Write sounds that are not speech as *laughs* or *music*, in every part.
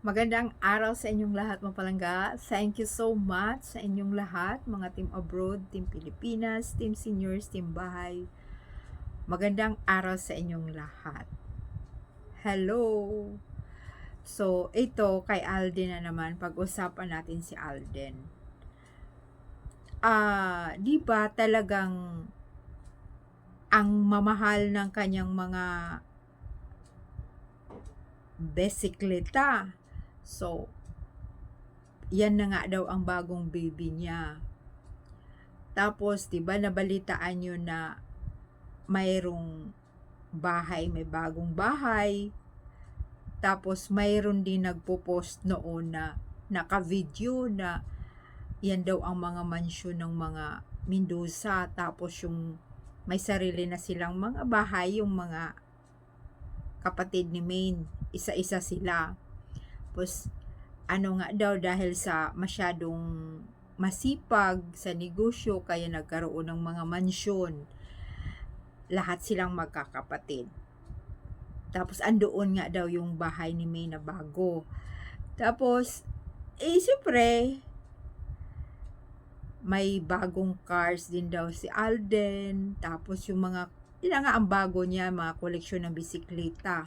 Magandang araw sa inyong lahat mga palangga. Thank you so much sa inyong lahat, mga team abroad, team Pilipinas, team seniors, team bahay. Magandang araw sa inyong lahat. Hello! So, ito kay Alden na naman, pag-usapan natin si Alden. Ah, di ba talagang ang mamahal ng kanyang mga besikleta. So, yan na nga daw ang bagong baby niya. Tapos, 'di ba nabalitaan niyo na mayroong bahay, may bagong bahay. Tapos mayroon din nagpo-post noon na naka-video na yan daw ang mga mansyon ng mga Mendoza. Tapos yung may sarili na silang mga bahay, yung mga kapatid ni Maine, isa-isa sila. Tapos, ano nga daw dahil sa masyadong masipag sa negosyo, kaya nagkaroon ng mga mansyon. Lahat silang magkakapatid. Tapos, andoon nga daw yung bahay ni May na bago. Tapos, eh, siyempre, may bagong cars din daw si Alden. Tapos, yung mga, yun nga ang bago niya, mga koleksyon ng bisikleta.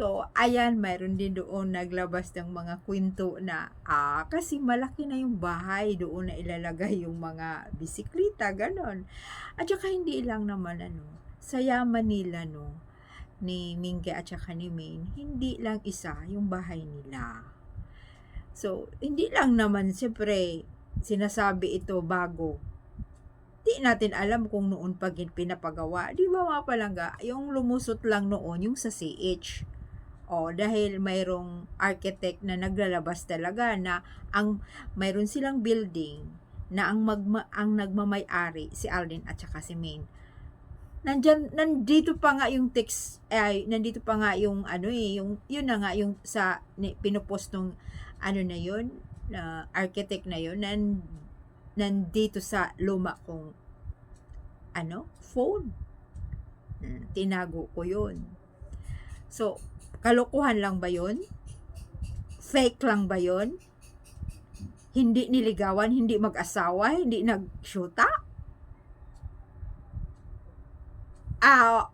So, ayan, mayroon din doon naglabas ng mga kwento na, ah, kasi malaki na yung bahay, doon na ilalagay yung mga bisikleta, ganon. At saka hindi lang naman, ano, sa yaman nila, no, ni Mingge at saka ni Maine, hindi lang isa yung bahay nila. So, hindi lang naman, siyempre, sinasabi ito bago. Di natin alam kung noon pag pinapagawa. Di ba mga palangga, yung lumusot lang noon, yung sa CH. O, dahil mayroong architect na naglalabas talaga na ang mayroon silang building na ang magma, ang nagmamay-ari si Alden at saka si Maine. Nandyan, nandito pa nga yung text, ay, nandito pa nga yung ano eh, yung, yun na nga yung sa, ni, pinupost nung, ano na yun, na architect na yun, nan, nandito sa luma kong, ano, phone. Hmm, Tinago ko yun. So, kalokohan lang ba yun? Fake lang ba yun? Hindi niligawan, hindi mag-asawa, hindi nag-shoota? Ah,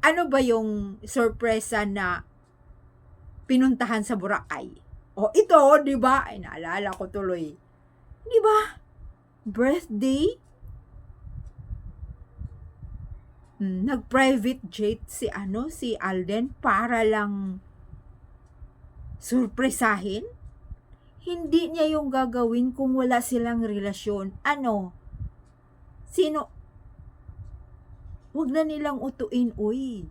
ano ba yung sorpresa na pinuntahan sa Boracay? O ito, di ba? Ay, naalala ko tuloy. Di ba? Birthday? Hmm, nag-private jet si ano, si Alden para lang surpresahin? Hindi niya yung gagawin kung wala silang relasyon. Ano? Sino? Huwag na nilang utuin, uy.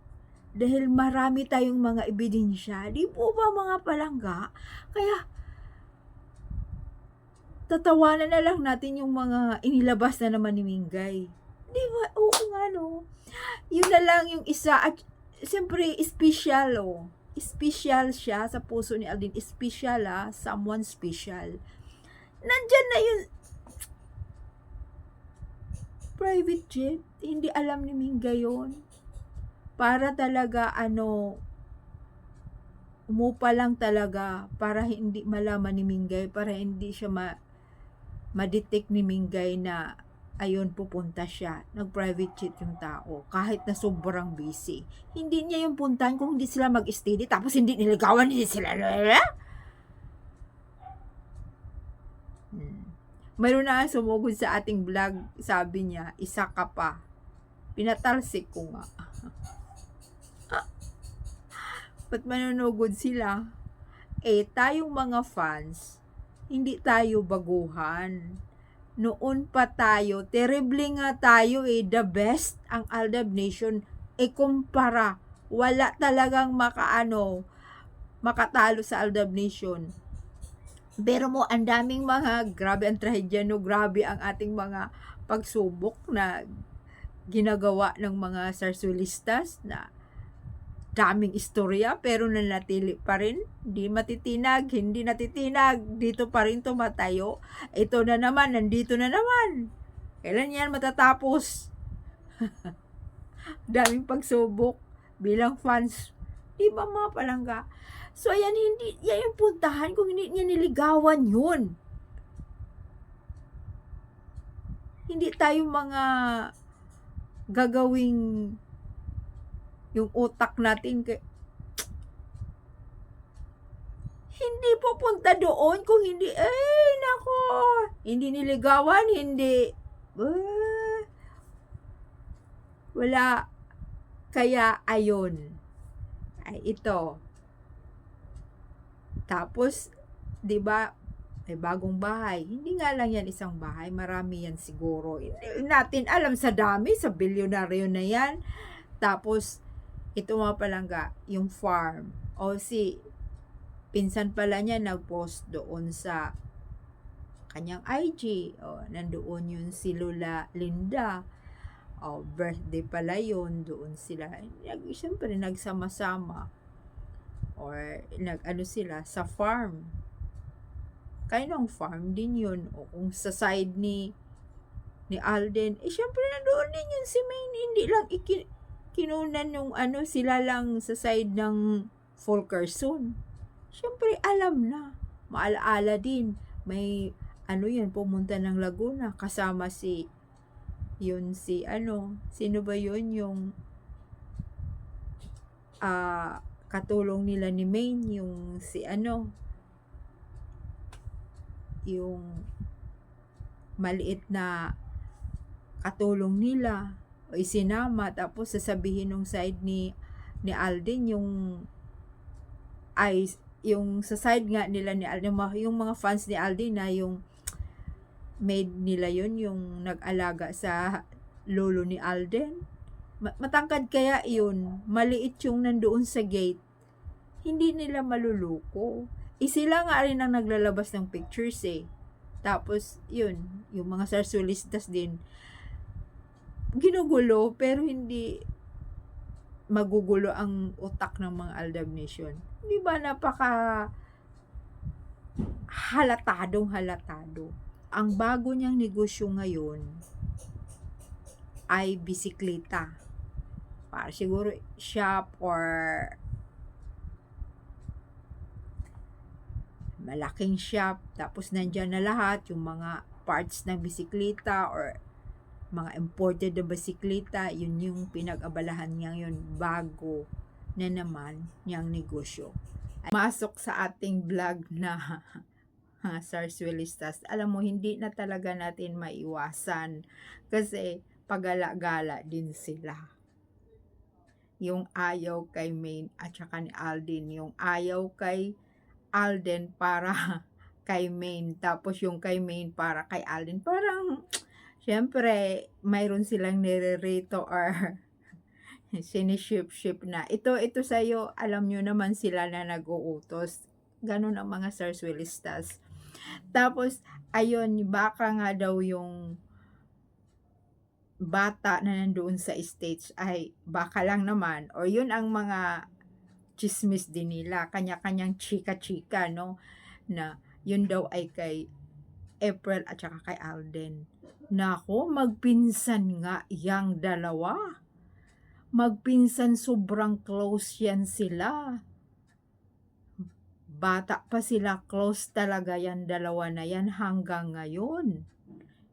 Dahil marami tayong mga ebidensya. Di po ba mga palangga? Kaya, tatawanan na lang natin yung mga inilabas na naman ni Mingay. Di ba? Oo nga, no. Yun na lang yung isa. At, siyempre, special, oh. Special siya sa puso ni Aldin. Special, ah. Someone special. Nandyan na yun. Private jet. Hindi alam ni Mingga yun. Para talaga, ano, umupa lang talaga para hindi malaman ni Mingay, para hindi siya ma ma-detect ni Mingay na ayun pupunta siya. Nag-private jet yung tao kahit na sobrang busy. Hindi niya yung puntahan kung hindi sila mag-steady tapos hindi niligawan hindi sila. Hmm. Mayroon na sumugod sa ating vlog, sabi niya, isa ka pa. Pinatalsik ko nga. *laughs* Ba't manunugod sila? Eh, tayong mga fans, hindi tayo baguhan. Noon pa tayo, terrible nga tayo eh, the best ang Aldab Nation. E kumpara, wala talagang makaano, makatalo sa Aldab Nation. Pero mo, ang daming mga, grabe ang trahedya, no, grabe ang ating mga pagsubok na ginagawa ng mga sarsulistas na daming istorya pero nanatili pa rin. Hindi matitinag, hindi natitinag. Dito pa rin tumatayo. Ito na naman, nandito na naman. Kailan yan matatapos? *laughs* Daming pagsubok bilang fans. Di ba mga palangga? So, ayan, hindi, yan yung puntahan kung hindi niya niligawan yun. Hindi tayo mga gagawing yung utak natin kay hindi pupunta doon kung hindi eh nako hindi niligawan hindi Ah, wala kaya ayon ay ito tapos 'di ba may bagong bahay. Hindi nga lang yan isang bahay, marami yan siguro. Hindi natin alam sa dami, sa bilyonaryo na yan. Tapos, ito mga palangga, yung farm. O si, pinsan pala niya nag-post doon sa kanyang IG. O, nandoon yun si Lula Linda. O, birthday pala yun. Doon sila. Nag, Siyempre, nagsama-sama. Or, nag-ano sila, sa farm kaninong farm din yun. O kung sa side ni ni Alden, eh syempre nandoon din yun si Maine. Hindi lang iki, kinunan yung ano, sila lang sa side ng Fulkerson. Syempre alam na. Maalaala din. May ano yan, pumunta ng Laguna kasama si yun si ano, sino ba yun yung ah katulong nila ni Maine, yung si ano, yung maliit na katulong nila isinama tapos sasabihin ng side ni ni Alden yung ay yung sa side nga nila ni Alden yung mga fans ni Alden na yung maid nila yun yung nag-alaga sa lolo ni Alden. Matangkad kaya yun? Maliit yung nandoon sa gate. Hindi nila maluluko eh, sila nga rin ang naglalabas ng pictures eh. Tapos, yun, yung mga sarsulistas din, ginugulo, pero hindi magugulo ang utak ng mga Aldab Nation. Di ba napaka halatadong halatado. Ang bago niyang negosyo ngayon ay bisikleta. Para siguro shop or malaking shop, tapos nandyan na lahat, yung mga parts ng bisikleta or mga imported na bisikleta, yun yung pinag-abalahan niya yun bago na naman niyang negosyo. Masok sa ating vlog na *laughs* ha, Sarswilistas. Alam mo, hindi na talaga natin maiwasan kasi pagala-gala din sila. Yung ayaw kay Maine at saka ni Aldin, yung ayaw kay Alden para *laughs* kay Maine. Tapos yung kay Maine para kay Alden. Parang, syempre, mayroon silang nire-rito or *laughs* siniship-ship na. Ito, ito sa'yo, alam nyo naman sila na nag-uutos. Ganun ang mga sarswilistas. Tapos, ayun, baka nga daw yung bata na nandoon sa stage ay baka lang naman or yun ang mga chismis din nila, kanya-kanyang chika-chika, no? Na yun daw ay kay April at saka kay Alden. Nako, magpinsan nga yang dalawa. Magpinsan sobrang close yan sila. Bata pa sila, close talaga yan dalawa na yan hanggang ngayon.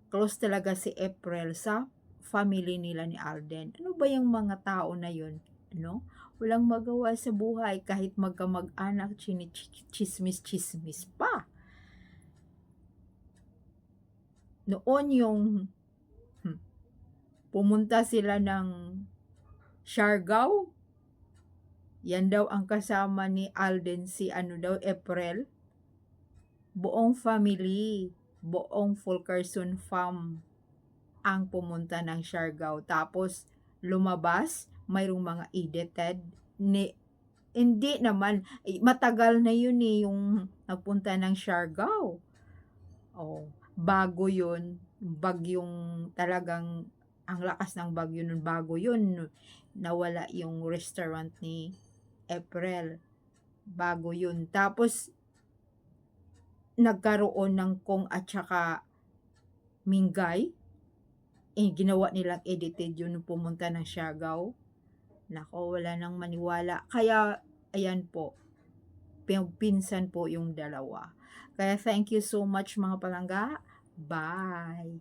Close talaga si April sa family nila ni Alden. Ano ba yung mga tao na yun? Ano? walang magawa sa buhay kahit magkamag-anak, chismis-chismis pa. Noon yung hmm, pumunta sila ng Siargao, yan daw ang kasama ni Alden si ano daw, April. Buong family, buong Fulkerson fam ang pumunta ng Siargao. Tapos lumabas, mayroong mga edited ni hindi naman eh, matagal na yun eh yung nagpunta ng Siargao. Oh, bago yun, bagyong talagang ang lakas ng bagyo nun bago yun nawala yung restaurant ni April bago yun tapos nagkaroon ng kong at saka Mingay eh, ginawa nilang edited yun pumunta ng Siargao Nako, wala nang maniwala. Kaya ayan po, pinsan po yung dalawa. Kaya thank you so much mga palangga. Bye!